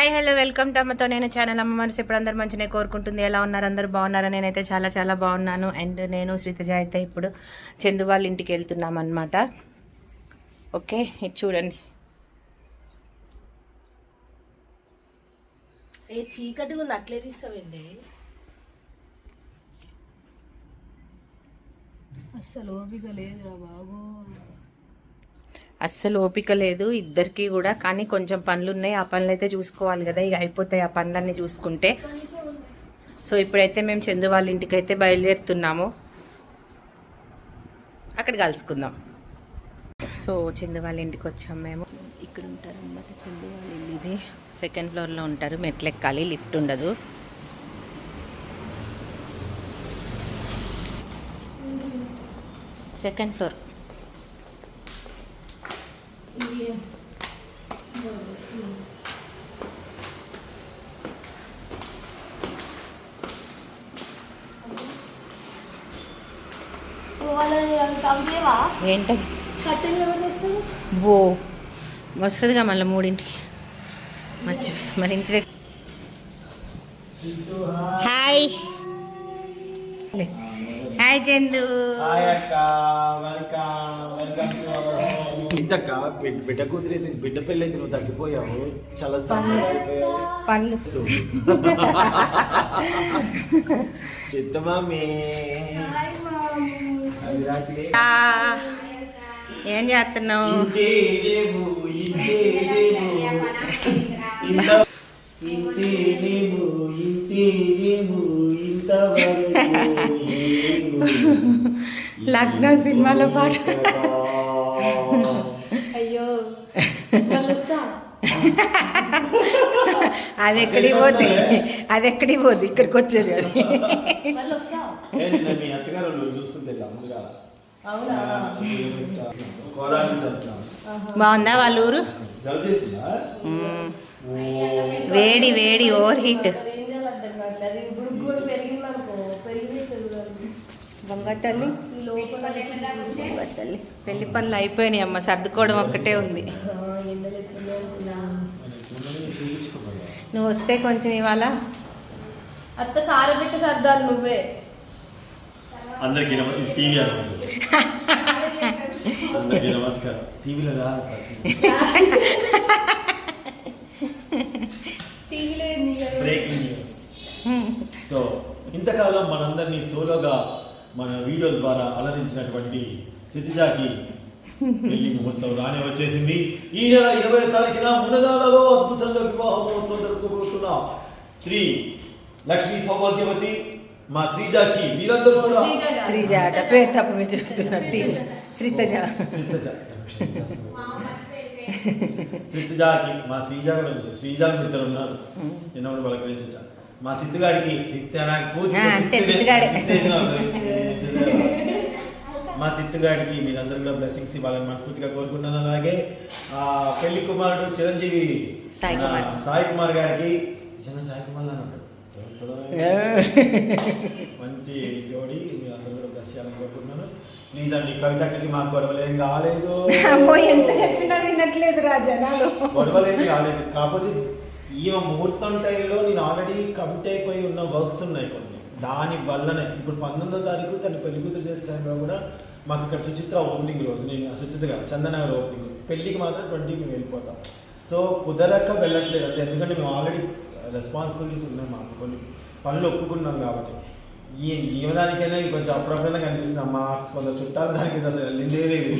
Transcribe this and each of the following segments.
Hi hello welcome to అమ్మతో నేను channel అమ్మ మనసు ఇప్పుడు అందరు మంచిగా కోరుకుంటుంది. ఎలా ఉన్నారు? అందరు బాగున్నారా? నేనైతే చాలా చాలా బాగున్నాను. అండ్ నేను శ్రీతజ అయితే ఇప్పుడు చందు వాళ్ళ ఇంటికి వెళ్తున్నాం అనమాట ఓకే ఇది చూడండి. ఏ చీకటిగా ఉంది అట్లే తీస్తావేంది? అస్సలు ఓపిక లేదురా బాబు. అస్సలు ఓపిక లేదు ఇద్దరికి కూడా కానీ కొంచెం పనులు ఉన్నాయి ఆ పనులు అయితే చూసుకోవాలి కదా. ఇక అయిపోతాయి ఆ పనులన్నీ చూసుకుంటే. సో ఇప్పుడైతే మేము చందు వాళ్ళ ఇంటికి అయితే బయలుదేరుతున్నాము. అక్కడ కలుసుకుందాం. సో చందు వాళ్ళ ఇంటికి వచ్చాం మేము. ఇక్కడ ఉంటారు అన్నమాట చందు వాళ్ళ ఇల్లు ఇది. సెకండ్ ఫ్లోర్లో ఉంటారు. మెట్లు ఎక్కాలి లిఫ్ట్ ఉండదు. సెకండ్ ఫ్లోర్ ఏంటది? ఓ వస్తుందిగా మళ్ళీ మూడింటికి. మర్చి మరి ఇంటి దగ్గర. హాయ్. హాయ్ చందు హాయ్ అక్క. Welcome welcome to our home బిడ్డక్క బిడ్డ బిడ్డ కూతురు అయితే బిడ్డ పెళ్ళి అయితే నువ్వు తగ్గిపోయావు. చాలా సన్నగా అయిపోయావు. చిత్త ఆ, ఏం చేస్తున్నావు? ఇంటే లేవు ఇంటే లేవు ఇంత ఇంతే లేవు ఇంతే లేవు ఇంతవరకు లేవు. లగ్నం సినిమాలో పాట అయ్యో అది ఎక్కడికి పోతే? అది ఎక్కడికి పోదు ఇక్కడికి వచ్చేది అది. బాగుందా వాళ్ళ ఊరు. వేడి వేడి ఓవర్ హీట్. ఏం చేయాలి అర్థం కావట్లేదు. ఇప్పుడు కూడా పెరిగింది అనుకో పెరిగింది చదువురాదు బంగారు తల్లి? ఈ లోపల బంగారు తల్లి. పెళ్ళి పనులు అయిపోయినాయి అమ్మ సర్దుకోవడం ఒక్కటే ఉంది. నువ్వు వస్తే కొంచెం ఇవాళ? అత్త సారబెట్ట సర్దాలు నువ్వే. అందరికీ నమస్కారం టీవీ అందరికీ నమస్కారం. టీవీలో? బ్రేకింగ్ న్యూస్ సో ఇంతకాలం మనందరినీ సోలోగా మన వీడియోల ద్వారా అలరించినటువంటి సితిజాకి పెళ్ళి ముహూర్తం రానే వచ్చేసింది. ఈ నెల ఇరవై తారీఖున మునగాలలో అద్భుతంగా వివాహ మహోత్సవం జరుపుకోబోతున్న శ్రీ లక్ష్మీ సౌభాగ్యవతి మా శ్రీజాకి మీరందరూ కూడా శ్రీజ పేరు తప్ప మీరు చెప్తున్నారు. టీవీ శ్రీతజ. శ్రీతజ. సిద్ధిజాకి మా శ్రీజ కూడా ఉంది శ్రీజాలు ఇద్దరు ఉన్నారు గురించి వచ్చా. మా సిద్ధిగాడికి సిద్ధి నాకు అవుతుంది. మా సిద్ధిగాడికి మీరందరూ కూడా బ్లెస్సింగ్స్ ఇవ్వాలని మనస్ఫూర్తిగా కోరుకుంటున్నాను. అలాగే ఆ పెళ్ళి కుమారుడు చిరంజీవి సాయి కుమార్. గారికి నిజంగా సాయి కుమార్ అన్నాడు మంచి జోడి. మీరు అందరూ కూడా బ్లెస్ చేయాలని కోరుకుంటున్నాను. ప్లీజ్ అండి కవితకి మాకు గొడవలు కాలేదు. ఎంత చెప్పినా వినట్లేదు రా జనాలు. గొడవలు కాలేదు. కాకపోతే ఈమె ముహూర్తం టైంలో నేను ఆల్రెడీ కమిట్ అయిపోయి ఉన్న వర్క్స్ ఉన్నాయి కొన్ని. దాని వల్లనే ఇప్పుడు పంతొమ్మిదో తారీఖు తన పెళ్ళి కూతురు చేసే టైంలో కూడా మాకు ఇక్కడ సుచిత్ర ఓపెనింగ్ రోజు. నేను సుచిత్రగా చందనగర్ ఓపెనింగ్. పెళ్ళికి మాత్రం ట్వంటీకి మేము వెళ్ళిపోతాం. సో కుదరక వెళ్ళట్లేదు. అంతే. ఎందుకంటే మేము ఆల్రెడీ రెస్పాన్సిబిలిటీస్ ఉన్నాయి మాకు కొన్ని. పనులు ఒప్పుకున్నాం కాబట్టి. ఈ జీవదానికైనా కొంచెం అప్పుడప్పుడైనా కనిపిస్తుంది. అమ్మా కొంత చుట్టాలు దానికి అసలు వెళ్ళిందే లేదు.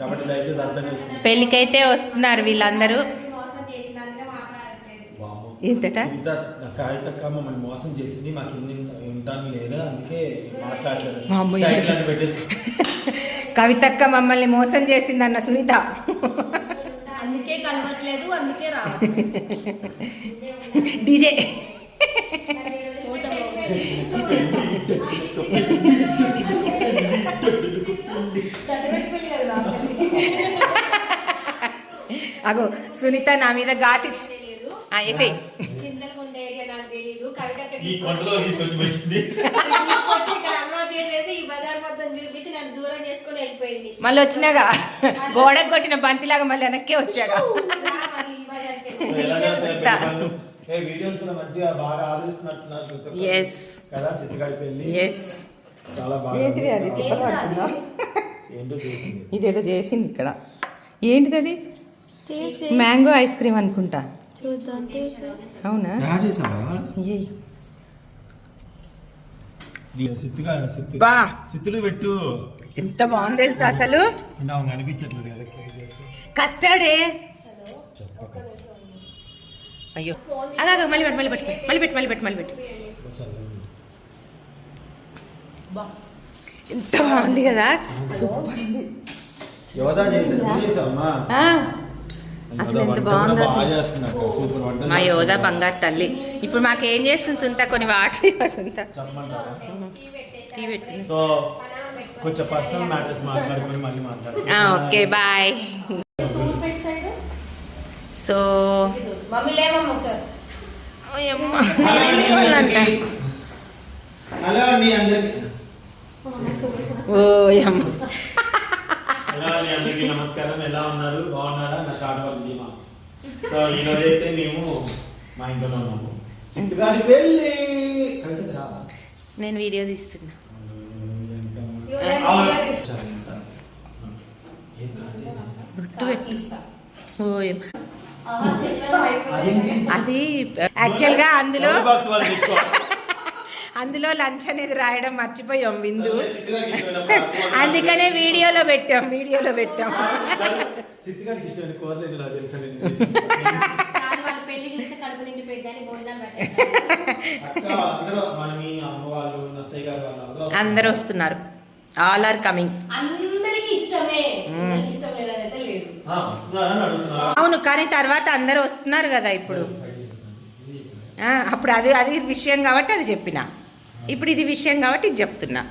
కాబట్టి దయచేసి అర్థం చేసుకుంటాం పెళ్ళికైతే వస్తున్నారు వీళ్ళందరూ. ఏంటట? సీత కాగితక్క మమ్మల్ని మోసం చేసింది మాకు ఇన్ని ఉంటాను లేదా? అందుకే మాట్లాడలేదు. పెట్టేసి కవితక్క మమ్మల్ని మోసం చేసిందన్న సునీత. అందుకే కలవట్లేదు అందుకే రా డీజే. అగో సునీత నా మీద గాసిప్స్. ఎసే ఈ తీసుకొచ్చి మళ్ళీ వచ్చినాగా. గోడకు కొట్టిన బంతిలాగా మళ్ళీ వెనక్కే వచ్చాగా. ఏ వీడియోస్ కూడా మంచిగా బాగా ఆదరిస్తున్నట్టున్నారు. Yes. కదా సిద్ధిగాడి పెళ్ళి ఎస్ చాలా బాగా ఏంటిది అది? ఏంటో చేసింది ఇదేదో చేసింది ఇక్కడ ఏంటిది అది మ్యాంగో ఐస్ క్రీమ్ అనుకుంటా చూద్దాం అవునా సిత్తులు పెట్టు ఎంత బాగుంది తెలుసా అసలు. కస్టర్డే చెప్పక అయ్యో. అలాగ మళ్ళీ పెట్టు మళ్ళీ పెట్టు మళ్ళీ పెట్టు మళ్ళీ పెట్టు మళ్ళీ పెట్టు. ఎంత బాగుంది కదా. అసలు ఎంత బాగుందో మా యోధ బంగారు తల్లి. ఇప్పుడు మాకేం చేస్తుంది సుంత? కొన్ని వాటర్ ఇవ్వ సుంత. చెప్పమంటారా టీ పెట్టింది సో కొంచెం పర్సనల్ మ్యాటర్స్ మాట్లాడుకొని మళ్ళీ ఆ, మాట్లాడుకుందాం okay bye. So mummy hello అండి అందరికి. ఓ యమ్మ. హలో అండి అందరికి నమస్కారం. ఎలా ఉన్నారు? బాగున్నారా? నా షార్ట్ వర్క్ ధీమా. సో ఈ రోజు అయితే మేము మా ఇంట్లో ఉన్నాము. కవితకు రావా? నేను వీడియో తీస్తున్నా. ఓ అది యాక్చువల్గా అందులో. అందులో లంచ్ అనేది రాయడం మర్చిపోయాం విందు. అందుకనే వీడియోలో పెట్టాం వీడియోలో పెట్టాం. అందరూ వస్తున్నారు. ఆల్ ఆర్ కమింగ్ అందరికి ఇష్టమే అందరికి ఇష్టం లేదనైతే లేదు ఆ, వస్తున్నారని అడుగుతున్నారు అవును కానీ తర్వాత అందరూ వస్తున్నారు కదా ఇప్పుడు. అప్పుడు అది అది విషయం కాబట్టి అది చెప్పిన. ఇప్పుడు ఇది విషయం కాబట్టి ఇది చెప్తున్నా.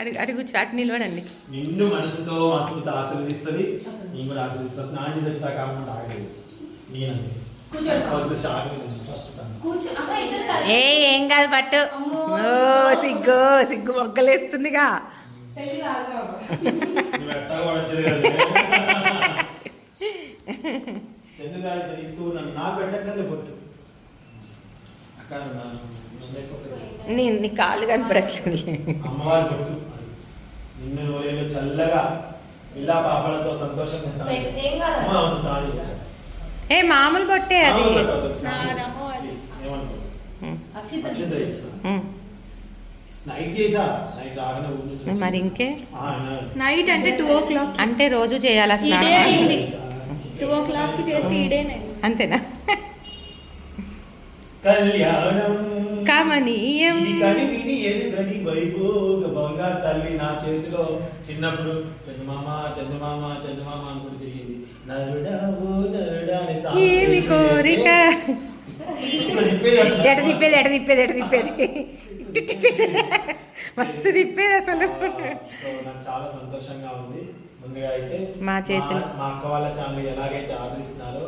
అడుగు అడుగు చాట్ నిలవడండి. నిన్ను మనసుతో మనసుతో ఆశీర్వదిస్తుంది నేను కూడా ఆశీర్దిస్తా. స్నానం చేసి వచ్చి కాకుండా ఆగలేదు. ఏ ఏం కాదు పట్టు. ఓ సిగ్గు సిగ్గు మొగ్గలేస్తుందిగా. నా కాళ్ళు కనపడట్లేదు అమ్మవారి. నిన్ను చల్లగా ఇలా పాపలతో సంతోషంగా స్నానం ఏం మామూలు బొట్టే అది. మరి ఇంకే. నైట్ అంటే టూ ఓ క్లాక్ అంటే రోజు చేయాలా అయింది. టూ ఓ క్లాక్ చేస్తే ఈ డేనే అంతేనా? కళ్యాణం. కమనీయం. ఇది కని విని ఎరుగని వైభోగ బంగారు తల్లి నా చేతిలో. చిన్నప్పుడు చందమామ చందమామ చందమామ అనుకుంటూ తిరిగింది. నరుడా ఓ నరుడా ఏమి కోరిక. ఎట తిప్పేది ఎట తిప్పేది ఎట తిప్పేది? మస్తు తిప్పేది అసలు. సో నాకు చాలా సంతోషంగా ఉంది. ముందుగా అయితే మా చేతులు. మా అక్క వాళ్ళ ఛానల్ ఎలాగైతే ఆదరిస్తున్నారో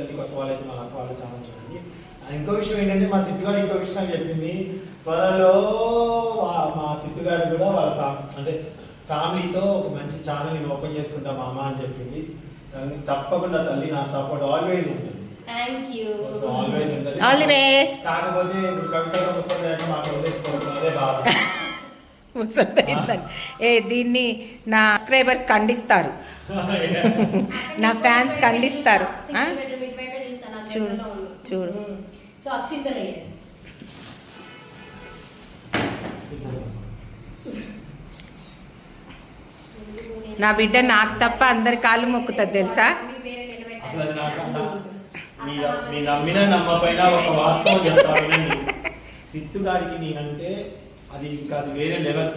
అండి కొత్త వాళ్ళైతే మా అక్క వాళ్ళ ఛానల్ చూడండి. ఇంకో విషయం ఏంటంటే మా సిద్ధుగాడు ఇంకో విషయం నాకు చెప్పింది. త్వరలో మా సిద్ధుగాడు కూడా వాళ్ళ ఫ్యా- అంటే ఫ్యామిలీతో ఒక మంచి ఛానల్ నేను ఓపెన్ చేసుకుంటా మా అమ్మ అని చెప్పింది. తప్పకుండా తల్లి నా సపోర్ట్ ఆల్వేస్ ఉంటుంది థ్యాంక్ యూ సో ఆల్వేస్ ఉంటుంది All the best. కాకపోతే ఇప్పుడు కవిత వస్తుంది అంటే మాకు వదిలేసుకోవడం అదే బాధ ముసలిదైందని. ఏ దీన్ని నా సబ్స్క్రైబర్స్ ఖండిస్తారు నా ఫ్యాన్స్ ఖండిస్తారు చూడు. చూడు. సో నా బిడ్డ నాకు తప్ప అందరి కాళ్ళు మొక్కుతుంది తెలుసా? సిద్ధుగాడికి నేనంటే అది ఇంకా అది వేరే లెవెల్.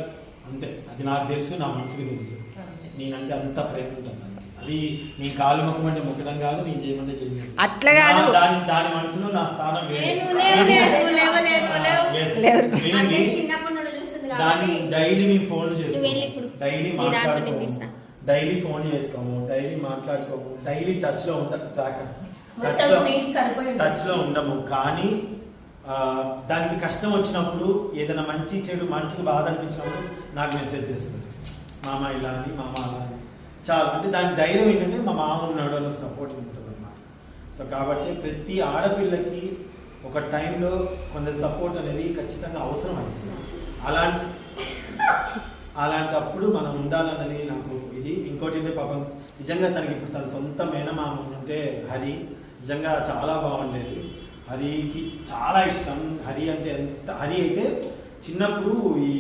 అంతే. అది నాకు తెలుసు నా మనసుకి తెలుసు. నేనంటే అంత ప్రేమ ఉంటుంది. అది నీ కాలు మొక్కమంటే మొక్కడం కాదు నేను చేయమంటే చేయలేదు అట్లా కాదు. దాని దాని మనసులో నా స్థానం వేరే. వినండి అంటే చిన్నప్పటి నుండి చూస్తుంది దాన్ని డైలీ మేము ఫోన్లు ఇప్పుడు చేసుకోము. డైలీ మాట్లాడుకోము. డైలీ ఫోన్ చేసుకోము. డైలీ మాట్లాడుకోము. డైలీ టచ్లో ఉంటాం జాగ్రత్త. ఉంటాయి. టచ్లో ఉండము. కానీ ఆ, దానికి కష్టం వచ్చినప్పుడు ఏదైనా మంచి చెడు మనసుకు బాధ అనిపించినప్పుడు నాకు మెసేజ్ చేస్తుంది. మామ ఇలా అని మామ అలా అని. చాలు. అంటే దాని ధైర్యం ఏంటంటే మా మామ ఉన్నాడు అని ఒక సపోర్టింగ్ ఉంటుంది అన్నమాట సో కాబట్టి ప్రతి ఆడపిల్లకి ఒక టైంలో కొందరు సపోర్ట్ అనేది ఖచ్చితంగా అవసరం అయింది అలాంటి అలాంటప్పుడు మనం ఉండాలన్నది నాకు ఇది. ఇంకోటి ఏంటంటే పాపం నిజంగా తనకి ఇప్పుడు తన సొంత మేనమామ ఉంటే హరి నిజంగా చాలా బాగుండేది. హరికి చాలా ఇష్టం. హరి అంటే ఎంత హరి అయితే చిన్నప్పుడు ఈ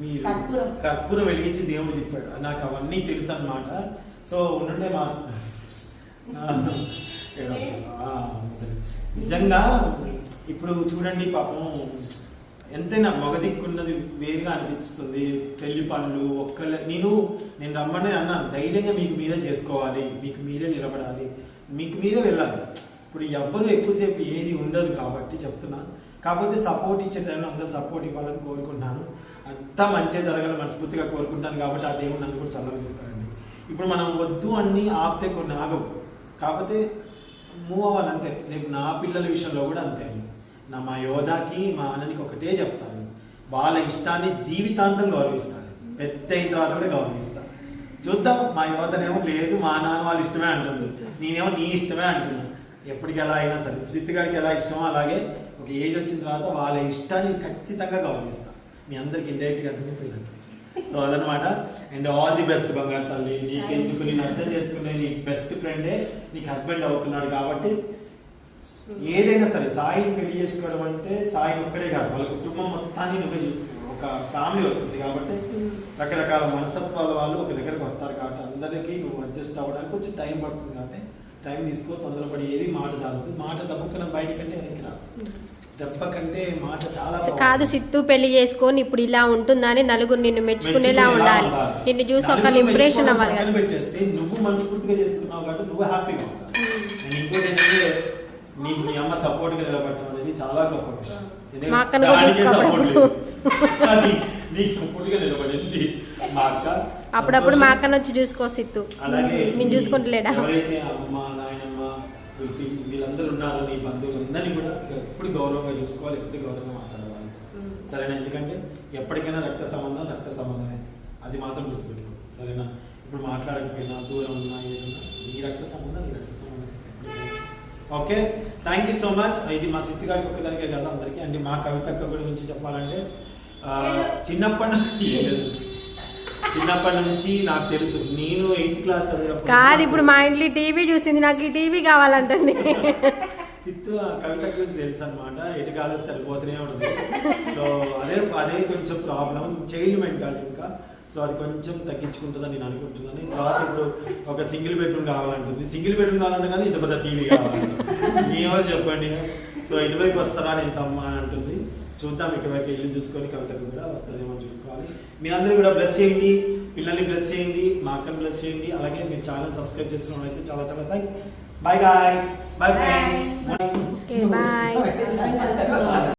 మీరు కర్పూరం. కర్పూరం వెలిగించి దేవుడు తిప్పాడు. నాకు అవన్నీ తెలుసు అన్నమాట సో ఉంటుంటే మా నిజంగా ఇప్పుడు చూడండి పాపం ఎంతైనా మగ దిక్కున్నది వేరుగా అనిపిస్తుంది. పెళ్ళి పనులు ఒక్కళ్ళ నేను నేను రమ్మని అన్నాను. ధైర్యంగా మీకు మీరే చేసుకోవాలి. మీకు మీరే నిలబడాలి. మీకు మీరే వెళ్ళాలి. ఇప్పుడు ఎవ్వరు ఎక్కువసేపు ఏది ఉండదు కాబట్టి చెప్తున్నా. కాకపోతే సపోర్ట్ ఇచ్చే టైంలో అందరూ సపోర్ట్ ఇవ్వాలని కోరుకుంటున్నాను. అంతా మంచిగా జరగాలని మనస్ఫూర్తిగా కోరుకుంటాను కాబట్టి ఆ దేవుడు నన్ను కూడా చల్లగిస్తాడండి ఇప్పుడు మనం వద్దు అన్నీ ఆపితే కొన్ని ఆగవు. కాకపోతే మూవ్ అవ్వాలంతే రేపు నా పిల్లల విషయంలో కూడా అంతే నా మా యోధాకి మా అన్ననికి ఒకటే చెప్తాను. వాళ్ళ ఇష్టాన్ని జీవితాంతం గౌరవిస్తాను పెద్ద అయిన తర్వాత కూడా గౌరవిస్తాను చూద్దాం మా యోధనేమో లేదు మా నాన్న వాళ్ళ ఇష్టమే అంటుంది. నేనేమో నీ ఇష్టమే అంటున్నాను ఎప్పటికి ఎలా అయినా సరే. సిద్ధిగాడికి ఎలా ఇష్టమో అలాగే ఒక ఏజ్ వచ్చిన తర్వాత వాళ్ళ ఇష్టాన్ని ఖచ్చితంగా గౌరవిస్తాను మీ అందరికి ఇండైరెక్ట్గా అర్థమైపోయింది సో అదనమాట అండ్ ఆల్ ది బెస్ట్ బంగారు తల్లి. నీకెందుకు? నేను అర్థం చేసుకునే నీ బెస్ట్ ఫ్రెండే. నీకు హస్బెండ్ అవుతున్నాడు కాబట్టి ఏదైనా సరే సాయిని పెళ్ళి చేసుకోవడం అంటే సాయి ఒక్కడే కాదు వాళ్ళ కుటుంబం మొత్తాన్ని నువ్వే చూసుకున్నావు ఒక ఫ్యామిలీ వస్తుంది కాబట్టి రకరకాల మనస్తత్వాల వాళ్ళు ఒక దగ్గరకు వస్తారు కాబట్టి అందరికీ నువ్వు అడ్జస్ట్ అవ్వడానికి కొంచెం టైం పడుతుంది కాబట్టి టైం తీసుకో తొందరపడి ఏది మాట చాలదు. మాట దెబ్బకన బయటకంటే వెనక్కి రాదు దెబ్బ కంటే మాట చాలా కాదు సిత్తు పెళ్ళి చేసుకొని ఇప్పుడు ఇలా ఉంటుందని నలుగురు నిన్ను మెచ్చుకునేలా ఉండాలి. నిన్ను చూసి ఒకళ్ళు ఇంప్రెషన్ అవ్వాలి. నువ్వు మనస్ఫూర్తిగా చేసుకున్నావు కాబట్టి నువ్వు హ్యాపీగా ఉంటావు. ఇంకోటి ఏంటంటే నీకు మీ అమ్మ సపోర్ట్గా నిలబడటం అనేది చాలా గొప్ప విషయం. నీకు సపోర్ట్గా నిలబడింది మా అక్క. అప్పుడప్పుడు మా. అక్కను వచ్చి చూసుకో సిత్తు అలాగే నేను చూసుకుంటలేడా? ఎవరైతే అమ్మ నాయనమ్మ వీళ్ళ- వీళ్ళందరూ ఉన్నారు నీ బంధువులందరినీ కూడా ఎప్పుడు గౌరవంగా చూసుకోవాలి ఎప్పుడు గౌరవంగా మాట్లాడవాలి సరేనా? ఎందుకంటే ఎప్పటికైనా రక్త సంబంధం రక్త సంబంధమే అది మాత్రం గుర్తుపెట్టుకో సరేనా? ఇప్పుడు మాట్లాడకపోయినా దూరం ఉన్నా ఏదన్నా నీ రక్త సంబంధం నీ రక్త. Okay thank you so much ఇది మా సిద్ధి గారికి ఒక్కదానికే కాదు అందరికీ. అండ్ మా కవితక్క గురించి చెప్పాలంటే చిన్నప్పటి నుంచి చిన్నప్పటి నుంచి నాకు తెలుసు. నేను ఎయిత్ క్లాస్ కాదు ఇప్పుడు మా ఇంట్లో టీవీ చూసింది. నాకు ఈ టీవీ కావాలంటుంది. సిత్తు ఆ కవిత గురించి తెలుసు అనమాట ఎటు కాలేస్తే వెళ్ళిపోతూనే ఉంటుంది సో అదే అదే కొంచెం ప్రాబ్లం చైల్డ్ మెంటాలిటీ ఇంకా. సో అది కొంచెం తగ్గించుకుంటుందని నేను అనుకుంటున్నాను. తర్వాత ఇప్పుడు ఒక సింగిల్ బెడ్రూమ్ కావాలంటుంది. సింగిల్ బెడ్రూమ్ కావాలంటే కానీ ఇంత పెద్ద టీవీ కావాలండి మీ ఎవరు చెప్పండి? సో ఇటువైపు వస్తారా నేను తమ్మ అని అంటుంది. చూద్దాం ఇటువైపు ఇల్లు చూసుకొని కవితకు కూడా వస్తుందేమో చూసుకోవాలి. మీరందరూ కూడా బ్లెస్ చేయండి. పిల్లల్ని బ్లెస్ చేయండి. మా అక్కని బ్లెస్ చేయండి. అలాగే మీరు ఛానల్ సబ్స్క్రైబ్ చేసుకున్న వాళ్ళైతే చాలా చాలా thanks bye guys bye friends bye అందరం.